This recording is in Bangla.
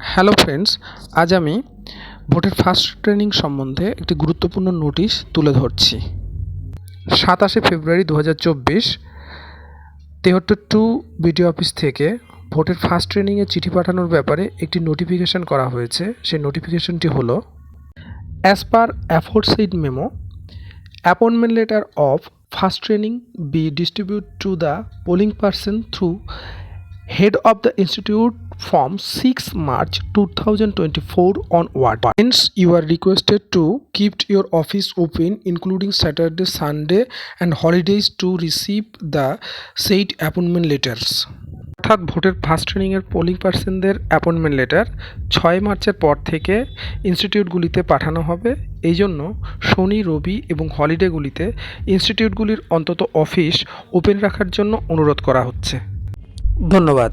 হ্যালো ফ্রেন্ডস আজ আমি ভোটের ফার্স্ট ট্রেনিং সম্বন্ধে একটি গুরুত্বপূর্ণ নোটিশ তুলে ধরছি। সাতাশে ফেব্রুয়ারি দু হাজার চব্বিশ তেহট্টর টু বিডিও অফিস থেকে ভোটের ফার্স্ট ট্রেনিংয়ে চিঠি পাঠানোর ব্যাপারে একটি নোটিফিকেশন করা হয়েছে। সেই নোটিফিকেশনটি হলো as per aforesaid memo appointment letter of first training be distribute to the polling person through head of the institute from 6 March 2024 onward. Hence, you are requested to keep your office open including Saturday, Sunday and holidays to receive the said appointment letters. অর্থাৎ ভোটের ফার্স্ট ট্রেনিংয়ের পোলিং পার্সনদের অ্যাপয়েন্টমেন্ট লেটার ছয় মার্চের পর থেকে ইনস্টিটিউটগুলিতে পাঠানো হবে এই জন্য শনি রবি এবং হলিডেগুলিতে ইনস্টিটিউটগুলির অন্তত অফিস ওপেন রাখার জন্য অনুরোধ করা হচ্ছে ধন্যবাদ